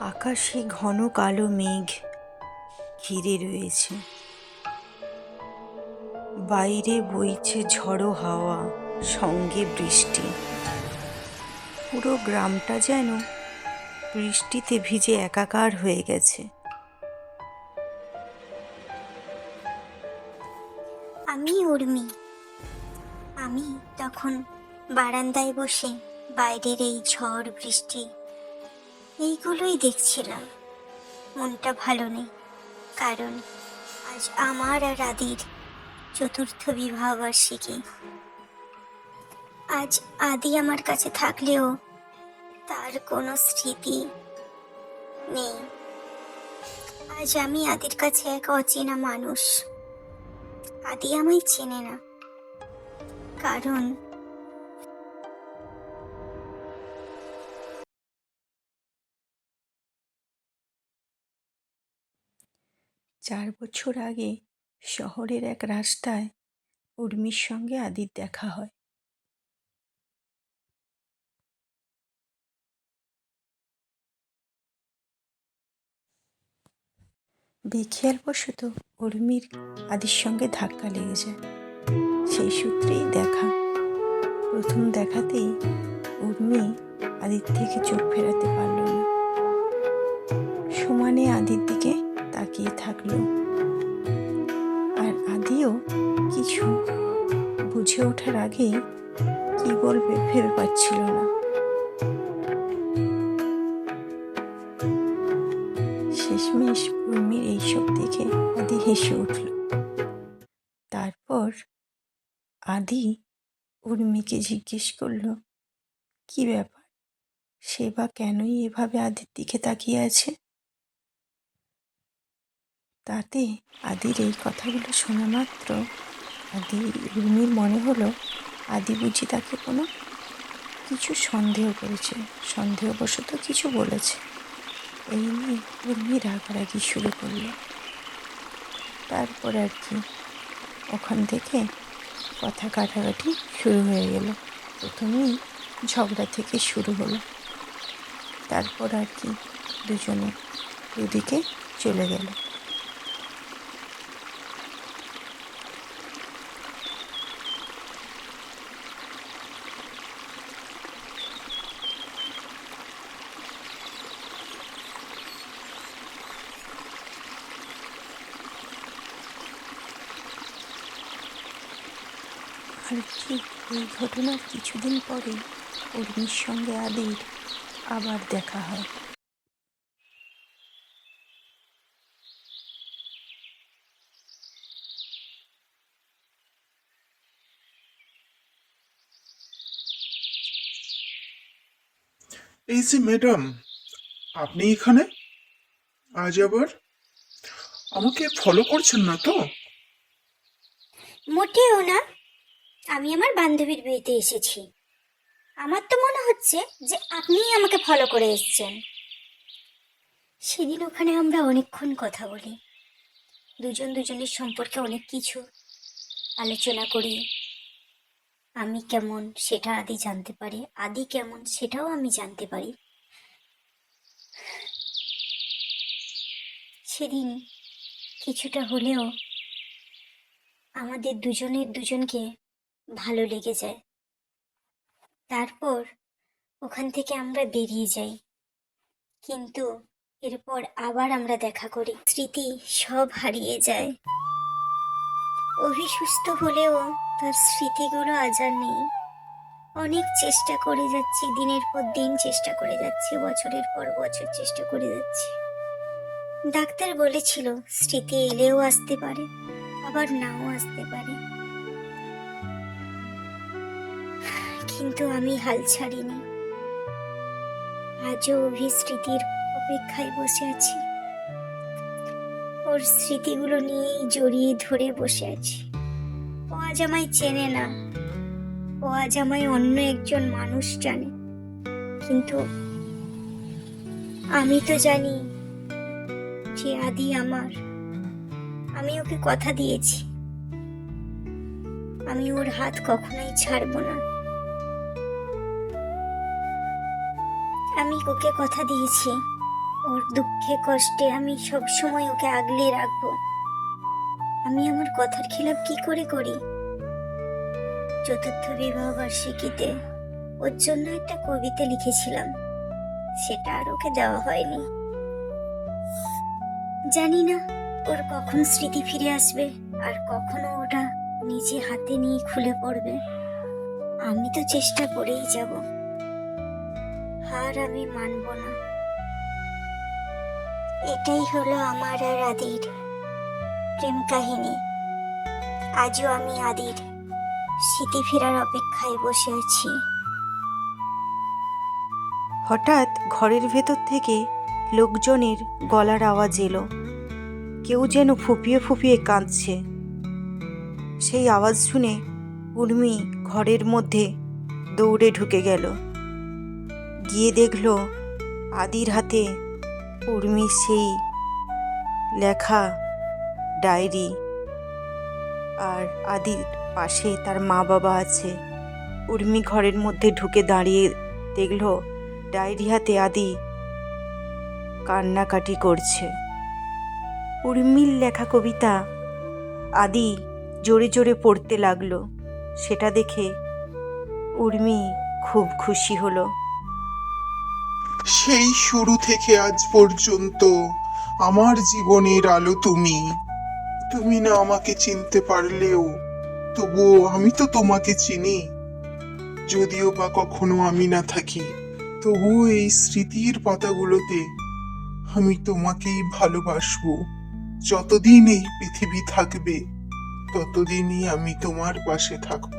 আকাশে ঘন কালো মেঘ ঘিরে রয়েছে। বাইরে বইছে ঝড়ো হাওয়া, সঙ্গে বৃষ্টি। পুরো গ্রামটা যেন বৃষ্টিতে ভিজে একাকার হয়ে গেছে। আমি উর্মি। আমি তখন বারান্দায় বসে বাইরের এই ঝড় বৃষ্টি এইগুলোই দেখছিলাম। মনটা ভালো নেই, কারণ আজ আমার আর আদির চতুর্থ বিবাহ বার্ষিকী। আজ আদি আমার কাছে থাকলেও তার কোনো স্মৃতি নেই। আজ আমি আদির কাছে এক অচেনা মানুষ। আদি আমায় চেনে না, কারণ চার বছর আগে শহরের এক রাস্তায় উর্মির সঙ্গে আদির দেখা হয়। বেখেয়ালবশত উর্মির আদির সঙ্গে ধাক্কা লেগে যায়। সেই সূত্রেই দেখা। প্রথম দেখাতেই উর্মি আদির থেকে চোখ ফেরাতে পারল না। সমানে আদির দিকে তাকিয়ে থাকল। আর আদিও কিছু বুঝে ওঠার আগেই কি বলবে ভেবে পাচ্ছিল না। শেষমেশ উর্মির এইসব দেখে আদি হেসে উঠল। তারপর আদি উর্মিকে জিজ্ঞেস করল, কি ব্যাপার? সে বা কেনই এভাবে আদির দিকে তাকিয়ে আছে? তাতে আদির এই কথাগুলো শোনা মাত্র আদি রুমির মনে হলো আদি বুঝি তাকে কোনো কিছু সন্দেহ করেছে, সন্দেহবশত কিছু বলেছে। এই নিয়ে উর্মি রাগারাগি শুরু করল। তারপর আর কি, ওখান থেকে কথা কাটাকাটি শুরু হয়ে গেল। প্রথমেই ঝগড়া থেকে শুরু হলো। তারপর আর কি দুজনে দুদিকে চলে গেল। আর ঠিক এই ঘটনার কিছুদিন পরে উর্মির সঙ্গে আদির আবার দেখা হয়। এই যে ম্যাডাম আপনি এখানে? আজ আবার? আমাকে ফলো করছেন না তো? মোটেও না। আমি আমার বান্ধবীর বিয়েতে এসেছি। আমার তো মনে হচ্ছে যে আপনিই আমাকে ফলো করে এসেছেন। সেদিন ওখানে আমরা অনেকক্ষণ কথা বলি। দুজন দুজনের সম্পর্কে অনেক কিছু আলোচনা করি। আমি কেমন সেটা আদি জানতে পারি, আদি কেমন সেটাও আমি জানতে পারি। সেদিন কিছুটা হলেও আমাদের দুজনের দুজনকে ভালো লেগে যায়। তারপর ওখান থেকে আমরা বেরিয়ে যাই। কিন্তু এরপর আবার আমরা দেখা করি। স্মৃতি সব হারিয়ে যায়। অভি সুস্থ হলেও তার স্মৃতিগুলো আজ আর নেই। অনেক চেষ্টা করে যাচ্ছি, দিনের পর দিন চেষ্টা করে যাচ্ছি, বছরের পর বছর চেষ্টা করে যাচ্ছি। ডাক্তার বলেছিল, স্মৃতি এলেও আসতে পারে, আবার নাও আসতে পারে। কিন্তু আমি হাল ছাড়িনি। আজও অভি স্মৃতির অপেক্ষায় বসে আছি। ওর স্মৃতিগুলো নিয়েই জড়িয়ে ধরে বসে আছি। ও আজ আমায় চেনে না। ও আজ আমায় অন্য একজন মানুষ জানে। কিন্তু আমি তো জানি যে আদি আমার। আমি ওকে কথা দিয়েছি। আমি ওর হাত কখনোই ছাড়বো না। আমি ওকে কথা দিয়েছি। ওর দুঃখে, কষ্টে আমি সব সময় ওকে আগলে রাখব। আমি আমার কথার খিলাপ কি করে করি? চতুর্থ বিবাহ বার্ষিকীতে ওর জন্য একটা কবিতা লিখেছিলাম। সেটা আর ওকে দেওয়া হয়নি। জানি না ওর কখন স্মৃতি ফিরে আসবে আর কখনো ওটা নিজে হাতে নিয়ে খুলে পড়বে। আমি তো চেষ্টা করেই যাব। হার আমি মানব না। এটাই হলো আমার আর আদির প্রেম কাহিনী। আজও আমি আদির স্মৃতি ফেরার অপেক্ষায় বসে আছি। হঠাৎ ঘরের ভেতর থেকে লোকজনের গলার আওয়াজ এলো। কেউ যেন ফুপিয়ে ফুপিয়ে কাঁদছে। সেই আওয়াজ শুনে উর্মি ঘরের মধ্যে দৌড়ে ঢুকে গেল। গিয়ে দেখল আদির হাতে উর্মির সেই লেখা ডায়েরি। আর আদির পাশে তার মা বাবা আছে। উর্মি ঘরের মধ্যে ঢুকে দাঁড়িয়ে দেখল ডায়েরি হাতে আদি কান্নাকাটি করছে। উর্মির লেখা কবিতা আদি জোরে জোরে পড়তে লাগল। সেটা দেখে উর্মি খুব খুশি হলো। সেই শুরু থেকে আজ পর্যন্ত আমার জীবনের আলো তুমি। তুমি না আমাকে চিনতে পারলেও তবুও আমি তো তোমাকে চিনি। যদিও বা কখনো আমি না থাকি, তবুও এই স্মৃতির পাতাগুলোতে আমি তোমাকেই ভালোবাসবো। যতদিন এই পৃথিবী থাকবে, ততদিনই আমি তোমার পাশে থাকব।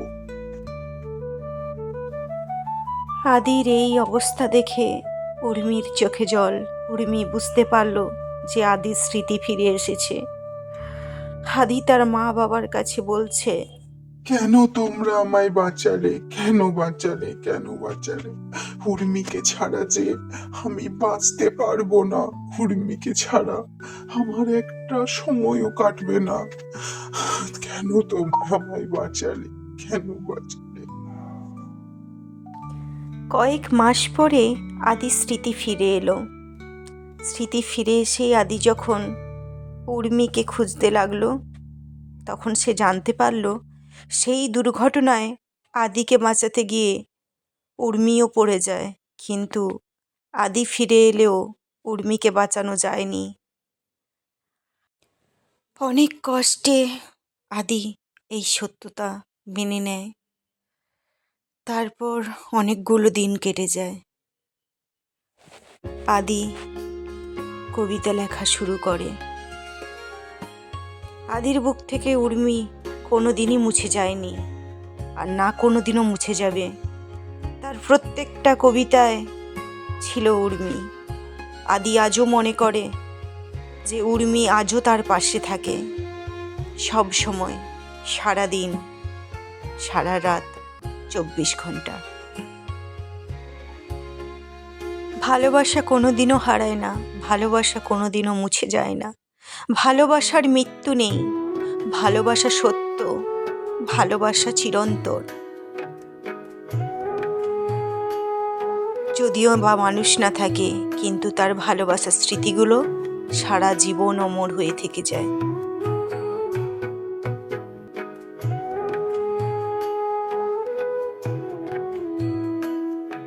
আদির এই অবস্থা দেখে উর্মির চোখে জল। উর্মি বুঝতে পারল যে আদির স্মৃতি ফিরে এসেছে। আদি তার মা বাবার কাছে বলছে কেন তোমরা আমায় বাঁচালে? কেন বাঁচালে? কেন বাঁচালে? উর্মিকে ছাড়া যে আমি বাঁচতে পারব না। উর্মিকে ছাড়া আমার একটা সময়ও কাটবে না। কেন তোমরা আমায় বাঁচালে? কেন বাঁচালে? কয়েক মাস পরে আদি স্মৃতি ফিরে এলো। স্মৃতি ফিরে এসে আদি যখন উর্মিকে খুঁজতে লাগল, তখন সে জানতে পারল সেই দুর্ঘটনায় আদিকে বাঁচাতে গিয়ে উর্মিও পড়ে যায়। কিন্তু আদি ফিরে এলেও উর্মিকে বাঁচানো যায়নি। অনেক কষ্টে আদি এই সত্যতা মেনে নেয়। তারপর অনেকগুলো দিন কেটে যায়। আদি কবিতা লেখা শুরু করে। আদির বুক থেকে উর্মি কোনো দিনই মুছে যায়নি আর না কোনো দিনও মুছে যাবে। তার প্রত্যেকটা কবিতায় ছিল উর্মি। আদি আজও মনে করে যে উর্মি আজও তার পাশে থাকে। সব সময় সারা দিন সারা রাত, চব্বিশ ঘণ্টা। ভালোবাসা কোনো দিনও হারায় না, ভালোবাসা কোনো দিনও মুছে যায় না। ভালোবাসার মৃত্যু নেই, ভালোবাসা সত্য, ভালোবাসা চিরন্তর যদিও বা মানুষ না থাকে, কিন্তু তার ভালোবাসার স্মৃতিগুলো সারা জীবন অমর হয়ে থেকে যায়।